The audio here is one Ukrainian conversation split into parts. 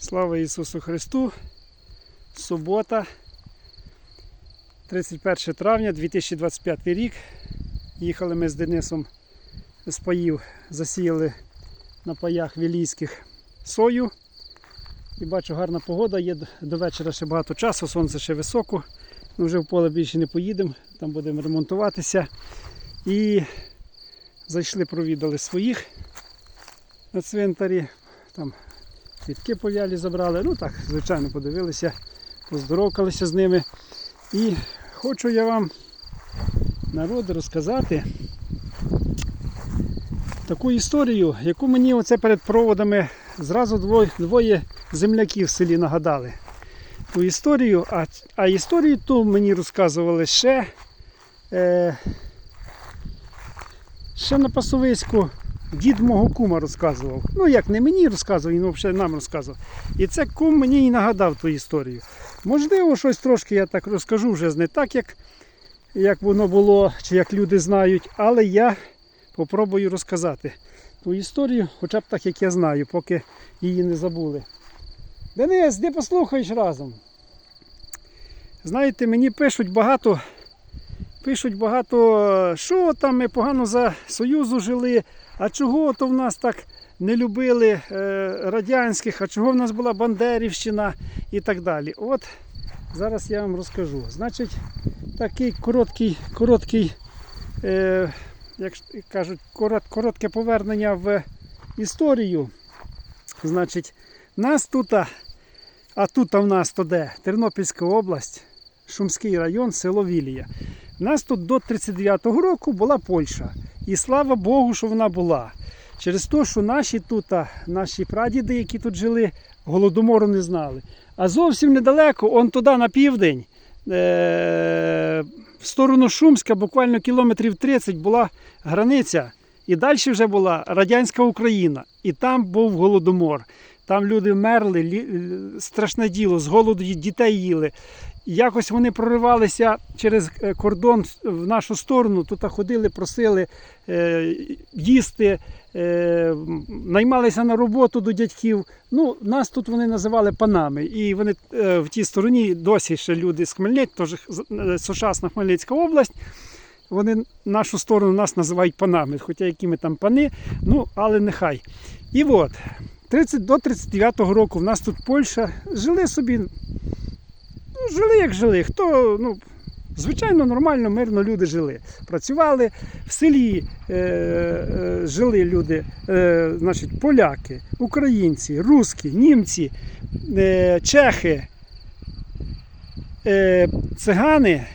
Слава Ісусу Христу! Субота, 31 травня 2025 рік. Їхали ми з Денисом з паїв, засіяли на паях вілійських сою. І бачу, гарна погода, є до вечора ще багато часу, сонце ще високо. Ми вже в поле більше не поїдемо, там будемо ремонтуватися. І зайшли, провідали своїх на цвинтарі. Там квітки пов'ялі забрали. Ну так, звичайно, подивилися, поздоровкалися з ними. І хочу я вам народ розказати таку історію, яку мені оце перед проводами зразу двоє, земляків в селі нагадали. Ту історію, а, а історію ту мені розказували ще, е, ще на пасовиську дід мого кума розказував. Ну як не мені розказував, він взагалі нам розказував. І це кум мені і нагадав ту історію. Можливо, щось трошки я так розкажу вже не так, як, як воно було, чи як люди знають, але я попробую розказати ту історію, хоча б так, як я знаю, поки її не забули. Денис, де послухаєш разом? Знаєте, мені пишуть багато, пишуть багато, що там ми погано за Союзу жили, а чого то в нас так не любили е, радянських, а чого в нас була Бандерівщина і так далі. От зараз я вам розкажу. Значить, такий короткий, короткий, е, як кажуть, коротке повернення в історію. Значить, нас тут, а тут в нас то де? Тернопільська область, Шумський район, село Вілія. У нас тут до 39-го року була Польща. І слава Богу, що вона була. Через те, що наші тут, наші прадіди, які тут жили, голодомору не знали. А зовсім недалеко, он туди на південь, е- в сторону Шумська, буквально кілометрів 30 була границя. І далі вже була радянська Україна. І там був голодомор. Там люди мерли, страшне діло, з голоду дітей їли. Якось вони проривалися через е, кордон в нашу сторону, тут ходили, просили е, їсти, е, наймалися на роботу до дядьків. Ну, нас тут вони називали панами. І вони в тій стороні досі ще люди з з- е, сучасна Хмельницька область. Вони нашу сторону нас називають панами, хоча які ми там пани, ну але нехай. І от, 30, до 39-го року в нас тут Польща жили собі. Ну, жили як жили. Хто, ну, звичайно, нормально, мирно люди жили. Працювали в селі, е, е, жили люди, е, значить, поляки, українці, русські, німці, е, чехи, е, цигани.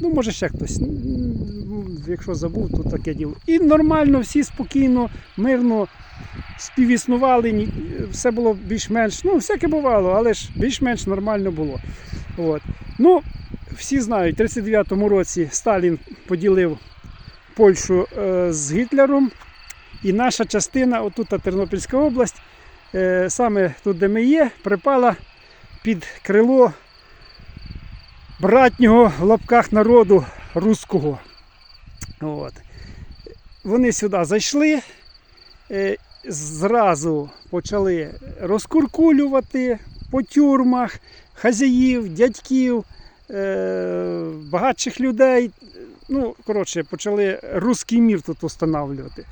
Ну, може ще хтось. Якщо забув, то таке діло. І нормально, всі спокійно, мирно співіснували, все було більш-менш. Ну, всяке бувало, але ж більш-менш нормально було. От. Ну, всі знають, в 39-му році Сталін поділив Польщу е, з Гітлером. І наша частина, отут Тернопільська область, е, саме тут, де ми є, припала під крило братнього в лапках народу руського. От. Вони сюди зайшли, е, зразу почали розкуркулювати по тюрмах хазяїв, дядьків, е, багатших людей. Ну, коротше, почали руський мір тут встановлювати.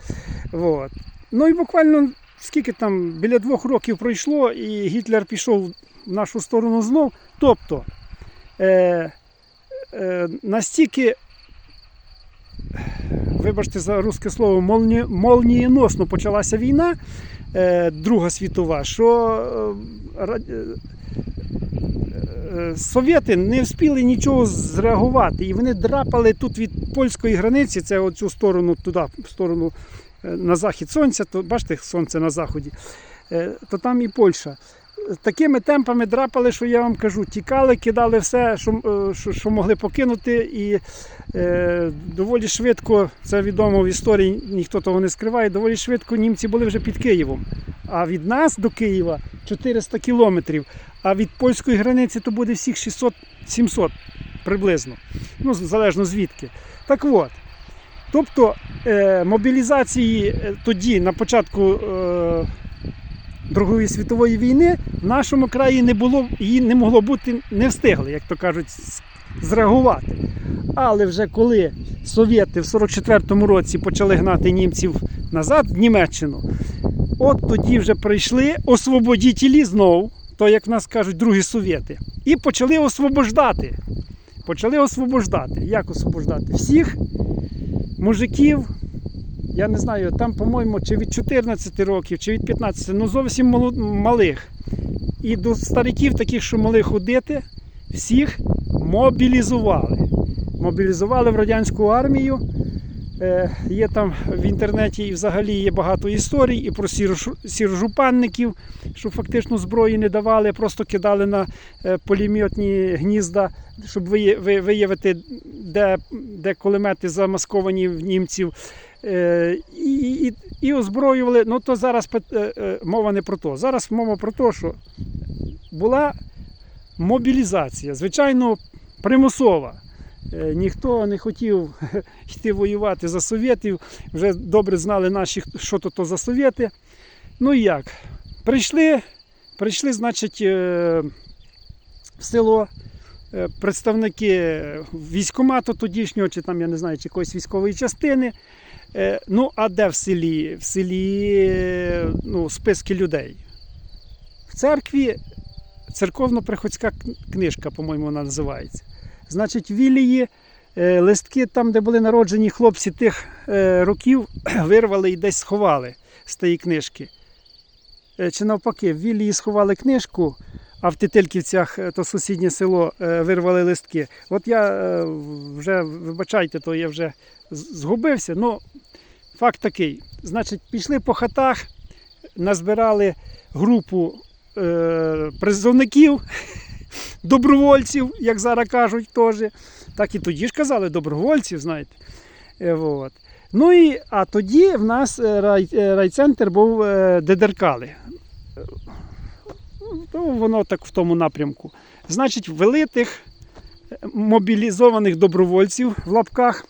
От. Ну і буквально скільки там біля двох років пройшло, і Гітлер пішов в нашу сторону знов. Тобто е, е, настільки, вибачте за русське слово, молні, молнієносно почалася війна, е, Друга світова, що е, е, совєти не встигли нічого зреагувати. І вони драпали тут від польської границі, це оцю сторону туди, в сторону на захід сонця, то бачите, сонце на заході, то там і Польща такими темпами драпали, що я вам кажу, тікали, кидали все, що, е, що, що могли покинути. І е, доволі швидко, це відомо в історії, ніхто того не скриває, доволі швидко німці були вже під Києвом. А від нас до Києва 400 кілометрів, а від польської границі то буде всіх 600-700 приблизно. Ну, залежно звідки. Так от. Тобто е, мобілізації е, тоді, на початку Другої світової війни в нашому краї не було, її не могло бути, не встигли, як то кажуть, зреагувати. Але вже коли совєти в 44-му році почали гнати німців назад в Німеччину, от тоді вже прийшли освободітелі знову, то як в нас кажуть, другі совєти, і почали освобождати. Почали освобождати. Як освобождати? Всіх мужиків, я не знаю, там, по-моєму, чи від 14 років, чи від 15, ну зовсім малих. І до стариків, таких, що мали ходити, всіх мобілізували. Мобілізували в радянську армію. Е, є там в інтернеті і взагалі є багато історій і про сірожупанників, що фактично зброї не давали, просто кидали на е, пулеметні гнізда, щоб ви- виявити, де, де кулемети замасковані в німців. Е, і, і, і озброювали. Ну то зараз мова не про то. Зараз мова про те, що була мобілізація, звичайно, примусова. Е, Ніхто не хотів йти воювати за совєтів. Вже добре знали наші, що то, то за совєти. Ну і як? Прийшли, прийшли, значить, е, в село е, представники військкомату тодішнього, чи там, я не знаю, чи якоїсь військової частини. Ну, а де в селі? В селі ну, списки людей. В церкві церковно-приходська книжка, по-моєму, вона називається. Значить, Вілії е, листки, там, де були народжені хлопці тих е, років, вирвали і десь сховали з тієї книжки. Е, Чи навпаки, в Вілії сховали книжку, а в Тетельківцях, то сусіднє село, вирвали листки. От я вже, вибачайте, то я вже згубився. Ну, факт такий. Значить, пішли по хатах, назбирали групу призовників, добровольців, як зараз кажуть, теж. Так і тоді ж казали добровольців, знаєте. Е, вот. Ну і, а тоді в нас е, рай, е, райцентр був Дедеркали. Ну, воно так в тому напрямку. Значить, ввели тих е, мобілізованих добровольців в лапках.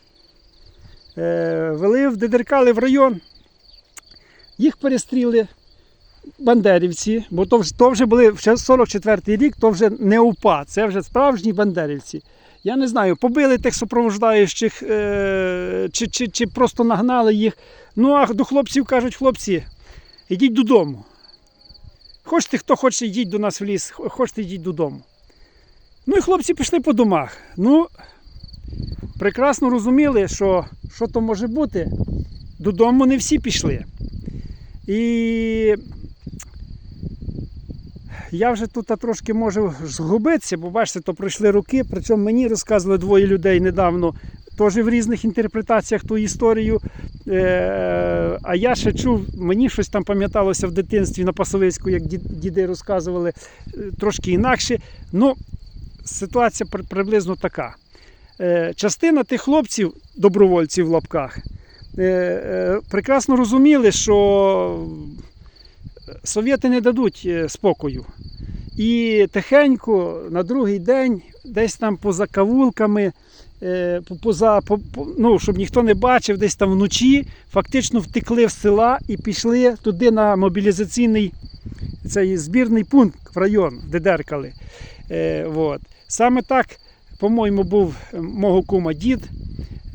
Вели в Дедеркали в район. Їх перестріли бандерівці, бо то, то вже були ще 44-й рік, то вже не УПА, це вже справжні бандерівці. Я не знаю, побили тих супроводжаючих е, чи, чи, чи просто нагнали їх. Ну а до хлопців кажуть, хлопці, йдіть додому. Хочете, хто хоче, йдіть до нас в ліс, хочете, йдіть додому. Ну і хлопці пішли по домах. Ну, прекрасно розуміли, що, що то може бути. Додому не всі пішли. І я вже тут трошки можу згубитися, бо бачите, то пройшли роки. Причому мені розказували двоє людей недавно, теж в різних інтерпретаціях ту історію. Е, а я ще чув, мені щось там пам'яталося в дитинстві на Пасовицьку, як ді- діди розказували е, трошки інакше. Ну, ситуація приблизно така. Е, частина тих хлопців, добровольців в лапках, е, е, прекрасно розуміли, що совєти не дадуть е, спокою. І тихенько на другий день, десь там поза кавулками, е, поза, по- по- ну, щоб ніхто не бачив, десь там вночі, фактично втекли в села і пішли туди на мобілізаційний цей збірний пункт в район, де деркали. Е, вот. Саме так, по-моєму, був е, мого кума дід.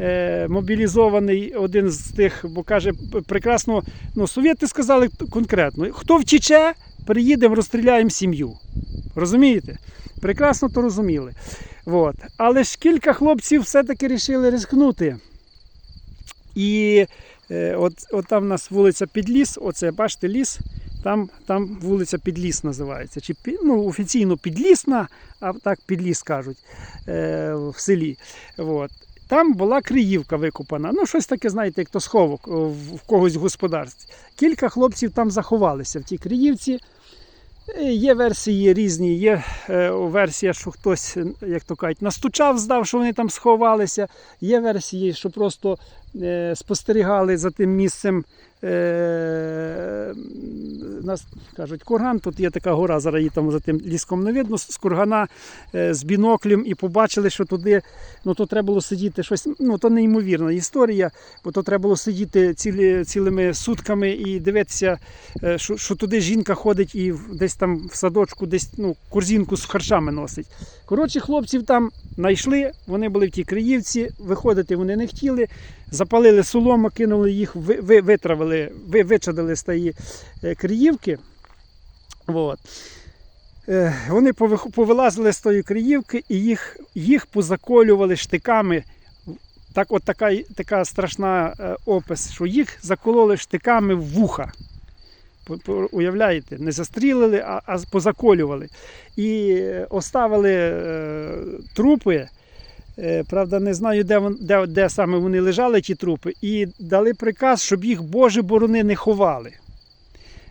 Е, Мобілізований один з тих, бо каже, прекрасно, ну, совєти сказали конкретно: хто втіче, приїдемо, розстріляємо сім'ю. Розумієте? Прекрасно то розуміли. От. Але ж кілька хлопців все-таки вирішили ризикнути. І е, от, от там у нас вулиця Підліс, оце бачите ліс, там, там вулиця Підліс називається. Чи, ну, офіційно Підлісна, а так Підліс кажуть е, в селі. От. Там була криївка викопана. Ну, щось таке, знаєте, як то сховок в, в когось в господарстві. Кілька хлопців там заховалися в тій криївці. Е, Є версії різні. Є е, версія, що хтось, е, як то кажуть, настучав, здав, що вони там сховалися. Є версії, що просто е, спостерігали за тим місцем. Е, нас кажуть, курган, тут є така гора, зараз її там за тим ліском не видно, з кургана е, з біноклем і побачили, що туди ну, то треба було сидіти щось, ну то неймовірна історія, бо то треба було сидіти цілі, цілими сутками і дивитися, е, що, що туди жінка ходить і десь там в садочку, десь ну, корзинку з харчами носить. Коротше, хлопців там знайшли, вони були в тій Криївці, виходити вони не хотіли, запалили солому, кинули їх, ви, ви, витравили, ви, вичадили тієї е, Криївки. От. Е, Вони повилазили з тої Криївки і їх, їх позаколювали штиками. Так, от така, така страшна е, опис, що їх закололи штиками в вуха. Уявляєте, не застрілили, а, а позаколювали. І оставили е, трупи. Е, Правда, не знаю, де, де, де саме вони лежали, ті трупи, і дали приказ, щоб їх Божі борони не ховали.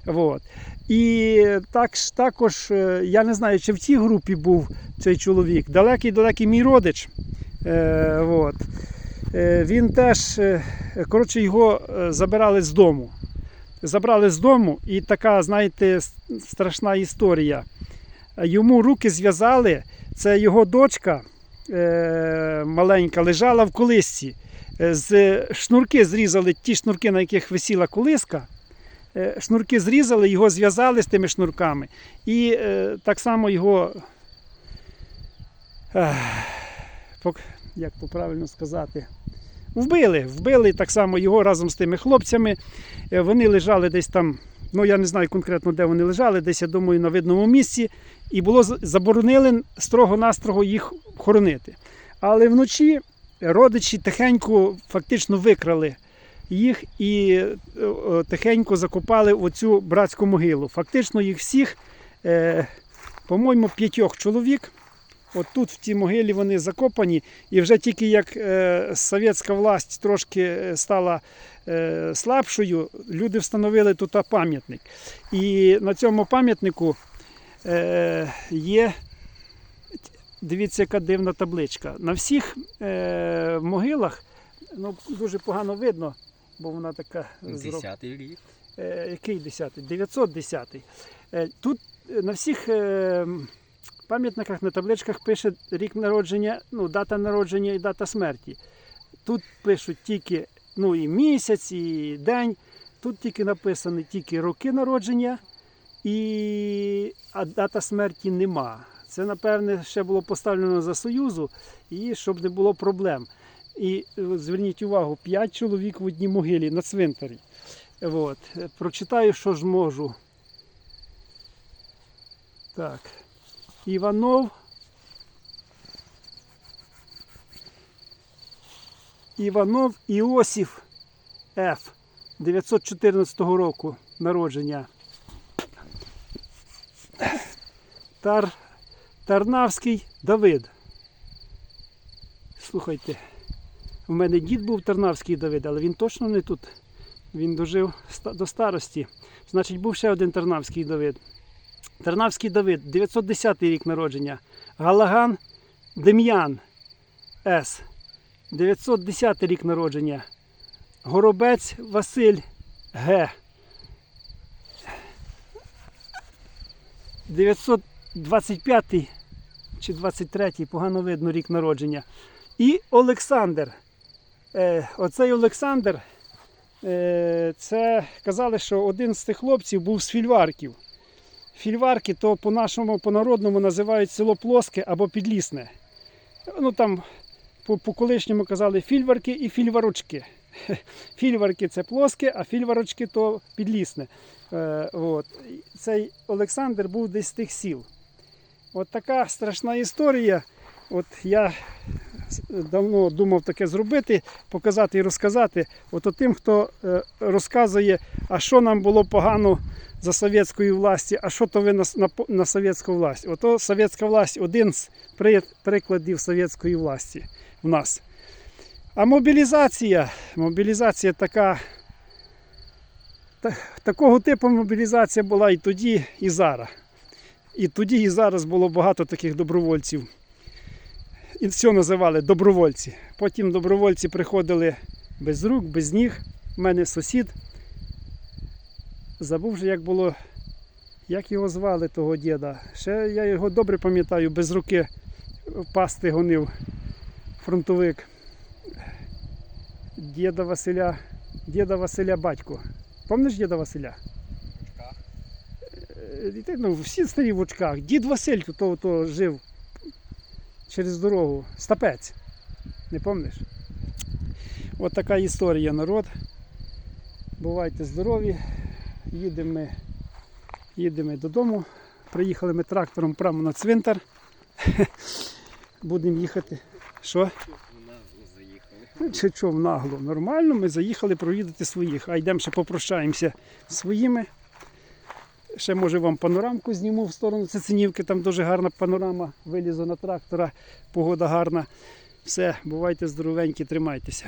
От. І так, також, е, я не знаю, чи в цій групі був цей чоловік. Далекий-далекий мій родич. Е, от. Е, він теж, е, коротше, його забирали з дому. Забрали з дому, і така, знаєте, страшна історія. Йому руки зв'язали, це його дочка маленька лежала в колисці. Е, З шнурки зрізали ті шнурки, на яких висіла колиска. Е, Шнурки зрізали, його зв'язали з тими шнурками. І е, так само його, як то правильно сказати, вбили. Вбили так само його разом з тими хлопцями. Е, Вони лежали десь там, ну я не знаю конкретно, де вони лежали, десь, я думаю, на видному місці. І було заборонили строго-настрого їх хоронити. Але вночі родичі тихенько фактично викрали їх і е, тихенько закопали в оцю братську могилу. Фактично їх всіх, е, по-моєму, п'ятьох чоловік. От тут в цій могилі вони закопані, і вже тільки як е, совєтська власть трошки е, стала е, слабшою, люди встановили тут пам'ятник. І на цьому пам'ятнику е, є, дивіться, яка дивна табличка. На всіх е, могилах, ну дуже погано видно, бо вона така Десятий рік. Е, який 10? 910. Е, Тут е, на всіх е, пам'ятниках на табличках пише рік народження, ну, дата народження і дата смерті. Тут пишуть тільки ну, і місяць, і день. Тут тільки написані тільки роки народження, і... а дата смерті нема. Це, напевне, ще було поставлено за Союзу, і щоб не було проблем. І е, зверніть увагу, 5 чоловік в одній могилі на цвинтарі. От. Прочитаю, що ж можу. Так. Іванов. Іванов Іосиф Ф. 914 року народження. Тар... Тарнавський Давид. Слухайте, у мене дід був Тарнавський Давид, але він точно не тут. Він дожив до старості. Значить, був ще один Тарнавський Давид. Тарнавський Давид, 910 рік народження. Галаган Дем'ян С. 910 рік народження. Горобець Василь Г. 925 чи 23, погано видно рік народження. І Олександр. Е, оцей Олександр Е, це казали, що один з тих хлопців був з фільварків. Фільварки то по-нашому, по-народному називають село Плоске або Підлісне. Ну там по, по колишньому казали фільварки і фільварочки. Фільварки це плоске, а фільварочки то підлісне. Е, от. Цей Олександр був десь з тих сіл. От така страшна історія. От я давно думав таке зробити, показати і розказати. От тим, хто е, розказує, а що нам було погано за совєтської власті, а що то ви на, на, на совєтську власть. Ото совєтська власть один з прикладів совєтської власті в нас. А мобілізація, мобілізація така. Такого типу мобілізація була і тоді, і зараз. І тоді, і зараз було багато таких добровольців. І все називали добровольці. Потім добровольці приходили без рук, без ніг. У мене сусід. Забув вже, як було, як його звали того діда. Ще я його добре пам'ятаю, без руки пасти гонив фронтовик. Діда Василя, діда Василя батько. Пам'ятаєш діда Василя? Е, і ти, Ну, всі старі в очках. Дід Василь то, то жив через дорогу. Стапець. Не пам'ятаєш? От така історія, народ. Бувайте здорові. Їдемо ми, їдемо додому. Приїхали ми трактором прямо на цвинтар. Будемо їхати. Що? Чи що нагло? Нормально, ми заїхали провідати своїх, а йдемо ще попрощаємося своїми. Ще може вам панорамку зніму в сторону Цицинівки, там дуже гарна панорама. Вилізу на трактора, погода гарна. Все, бувайте здоровенькі, тримайтеся.